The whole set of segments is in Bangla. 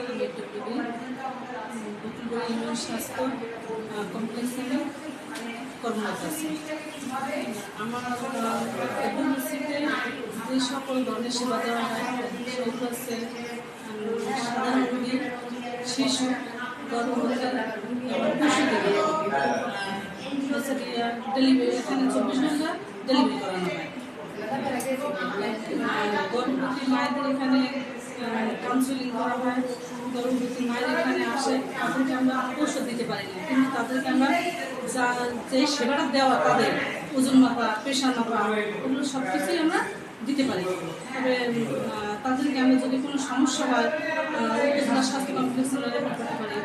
আমি একটু বকুলপুর ইউনিয়ন স্বাস্থ্য কমপ্লেক্সে আমি কর্মরত আছি আমার এফএমসিতে যে সকল ধরনের সেবা দেওয়া হয় সাধারণ শিশু, গর্ভবতী এবং ডেলিভারি এখানে চব্বিশ ঘণ্টা ডেলিভারি করানো হয়। গর্ভবতী মায়েদের এখানে কাউন্সিলিং করা হয় গর্ভবতী মায়ের এখানে আসে, তাদেরকে আমরা ঔষধ দিতে পারি না কিন্তু তাদেরকে আমরা যা, যে সেবাটা দেওয়া তাদের, ওজন মাপা, প্রেশার মাপা, ওগুলো সব কিছুই আমরা দিতে পারি তবে তাদেরকে আমরা যদি কোনো সমস্যা হয় উপজেলা স্বাস্থ্য কমপ্লেক্সে করতে পারি,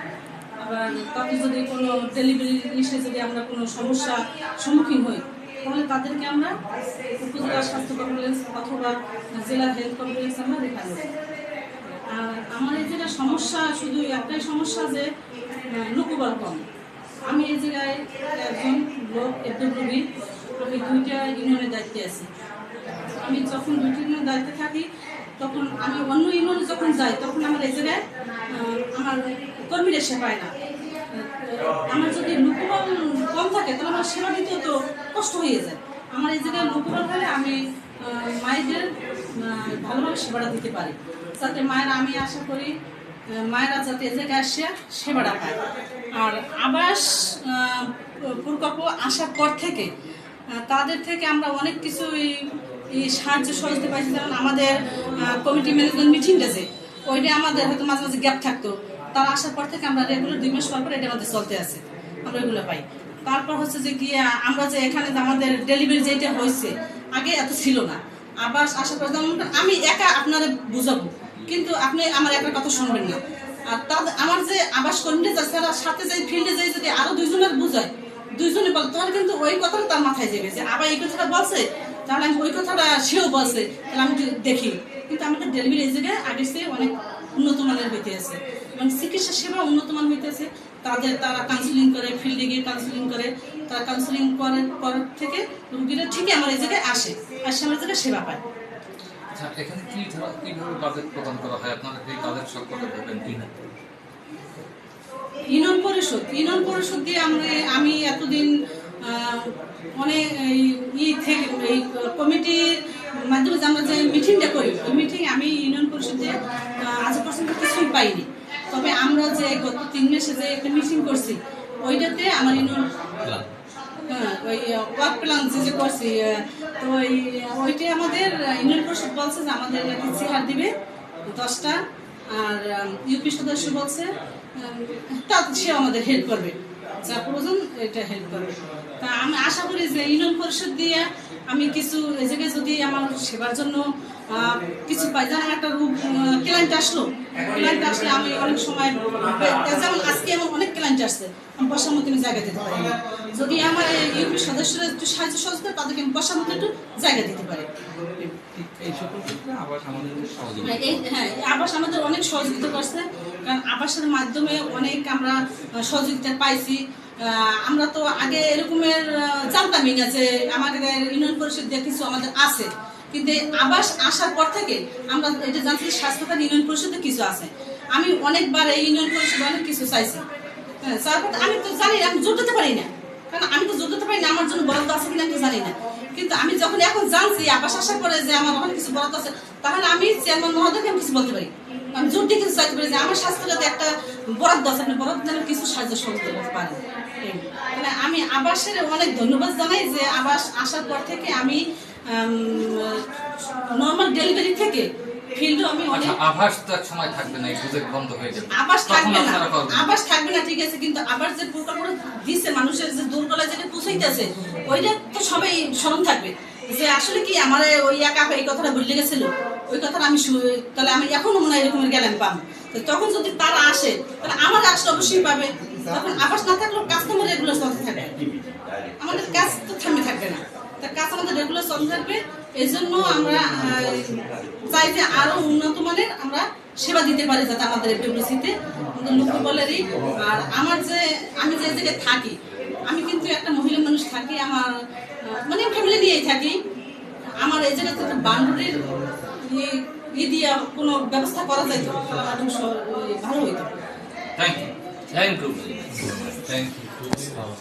আবার তাদের যদি কোনো ডেলিভারি এসে যদি আমরা কোনো সমস্যা সম্মুখীন হই, তাহলে তাদেরকে আমরা উপজেলা স্বাস্থ্য কমপ্লেক্স অথবা জেলা হেলথ কমপ্লেক্স আমরা করি আর এই জায়গায় সমস্যা, শুধু একটাই সমস্যা যে লোকবল কম। আমি এই জায়গায় একজন লোক এফডব্লিউবি আমি দুইটা ইউনিয়নের দায়িত্বে আছি। আমি যখন দুইটা ইউনিয়নের দায়িত্বে থাকি, তখন আমি অন্য ইউনিয়নে যখন যাই, তখন আমার এই জায়গায় আমার কর্মীরা সে পায় না। আমার যদি লোকবল কম থাকে, তাহলে আমার সেবা দিতেও তো কষ্ট হয়ে যায়। আমার এই জায়গায় লোকবল হলে আমি মায়েদের ভালোভাবে সেবাটা দিতে পারি। যাতে মায়েরা, আমি আশা করি মায়েরা যাতে জায়গায় আসে সেবাটা পায় আর আবাস প্রকল্প আসার পর থেকে তাদের থেকে আমরা অনেক কিছু সাহায্য সহযোগিতা পাইছি। যেমন আমাদের কমিটি ম্যানেজমেন্ট মিটিং গেছে ওইটা আমাদের হয়তো মাঝে মাঝে গ্যাপ থাকতো। তার আসার পর থেকে আমরা রেগুলার দুই মাস পর পর এটা আমাদের চলতে আছে। আমরা এগুলো পাই। তারপর হচ্ছে যে গিয়ে আমরা যে এখানে আমাদের ডেলিভারি যেটা হয়েছে, আগে এত ছিল না। আবার আসার পর আমি একা আপনারা বুঝাবো। কিন্তু আপনি আমার একটা কথা শুনবেন না। আর তাদের আমার যে আবাস যাচ্ছে তারা সাথে যে ফিল্ডে যাই যদি আরও দুইজনের বুঝায়, দুইজনে বলে, তাহলে কিন্তু ওই কথাটা তার মাথায় যাবে যে, আবার এই কথাটা বলছে, তাহলে আমি ওই কথাটা সেও বলছে, তাহলে আমি দেখি। কিন্তু আমাদের ডেলিভারি জায়গায় আগের চেয়ে অনেক উন্নত মানের হইতে আছে। এবং চিকিৎসা সেবা উন্নত মান হইতেছে তাদের তারা কাউন্সিলিং করে ফিল্ডে গিয়ে কাউন্সিলিং করে, তারা কাউন্সিলিং করার পর থেকে রুগীরা ঠিকই আমার এই জায়গায় আসে। আসে আমার জায়গায় সেবা পায়। আচ্ছা এখানে কি কীভাবে বাজেট প্রদান করা হয়? আপনারা এই বাজেট সরকারে দেবেন কিনা? ইউনিয়ন পরিষদ ইউনিয়ন পরিষদ দিয়ে আমরা আমি এতদিন অনেক ই থেকে এই কমিটির মাধ্যমে আমরা যে মিটিংটা করি ওই মিটিং আমি ইউনিয়ন পরিষদ আজ পর্যন্ত কিছুই পাইনি। তবে আমরা যে গত তিন মাসে যে একটা মিটিং করছি ওইটাতে আমার ইউনিয়ন হ্যাঁ, ওই ওয়ার্ক প্ল্যান যে করছি তো ওই ওইটাই আমাদের ইউনিয়ন পরিষদ বলছে যে আমাদের চেয়ার দিবে দশটা, আর ইউপি সদস্য বলছে তা সে আমাদের হেল্প করবে। যা প্রয়োজন, এটা হেল্প করবে। আমি আশা করি যে ইউনিয়ন পরিষদ দিয়ে আমি কিছু এই জায়গায় যদি আমার সেবার জন্য কিছু পাই যেমন একটা ক্লায়েন্ট আসলো ক্লায়েন্ট আসলে আমি অনেক সময় যেমন আজকে এমন অনেক ক্লায়েন্ট আসছে আমি বসার মতো আমি জায়গা দিতে পারি। যদি আমার ইউপি সদস্যরা একটু সাহায্য সহযোগিতা তাদেরকে আমি বসার মতো একটু জায়গা দিতে পারি। হ্যাঁ, হ্যাঁ আবাস আমাদের অনেক সহযোগিতা করছে কারণ আবাসের মাধ্যমে অনেক আমরা সহযোগিতা পাইছি। আমরা তো আগে এরকমের জানতামই না যে আমাদের ইউনিয়ন পরিষদ কিছু আমাদের আছে। কিন্তু আবাস আসার পর থেকে আমরা এটা জানছি স্বাস্থ্যখান ইউনিয়ন পরিষদে কিছু আছে। আমি অনেকবার এই ইউনিয়ন পরিষদে অনেক কিছু চাইছি। হ্যাঁ তারপর আমি তো জানি না, আমি জোর দিতে পারি না। কারণ আমি তো জোর দিতে পারি না আমার জন্য বরাদ্দ আছে কিনা আমি জানি না। কিন্তু আমি যখন এখন জানছি আবাস আসার পরে যে আমার অনেক কিছু বরাদ্দ আছে তাহলে আমি চেয়ারম্যান মহোদয়কে আমি কিছু বলতে পারি। আমি জোর কিছু চাইতে পারি যে আমার স্বাস্থ্যটাতে একটা বরাদ্দ আছে আপনি বরাদ্দ যেন কিছু সাহায্য সহযোগিতা পারেন। তাহলে আমি আবাসের অনেক ধন্যবাদ জানাই যে আবাস আসার পর থেকে আমি নর্মাল ডেলিভারি থেকে ফিল্ডও আমি অনেক আচ্ছা আভাস তো এক সময় থাকবে না এই প্রজেক্ট বন্ধ হয়ে যাবে। আবাস থাকবে না। আবাস থাকবে না ঠিক আছে কিন্তু আবার যে প্রকল্পটা দিচ্ছে মানুষের যে দুর্বলা যেটা পুষাইতেছে ওইটা তো সবাই স্মরণ থাকবে। যে আসলে কি আমার ওই একা এই কথাটা বলে গেছিল? ওই কথাটা আমি তাহলে আমি এখনও মনে হয় এরকমের গেলাম তো তখন যদি তারা আসে, তাহলে আমার আসলে অবশ্যই পাবে। তখন আবাস না থাকলেও কাস্টমার রেগুলার চলতে থাকবে আমাদের কাজ তো থামে থাকবে না। তা কাজ আমাদের রেগুলার চলতে থাকবে। এই জন্য আমরা চাই যে আরও উন্নত মানের আমরা সেবা দিতে পারি যাতে আমাদের আমাদের লোক বলেরই। আর আমার যে, আমি যে জায়গায় থাকি, আমি কিন্তু একটা মহিলা মানুষ থাকি। আমার মানে ফ্যামিলি দিয়েই থাকি। আমার এই জায়গাতে একটা বাউন্ডারির ইয়ে ই দিয়ে কোনো ব্যবস্থা করা যায় তো ভালো হইতো। Thank you thank you thank you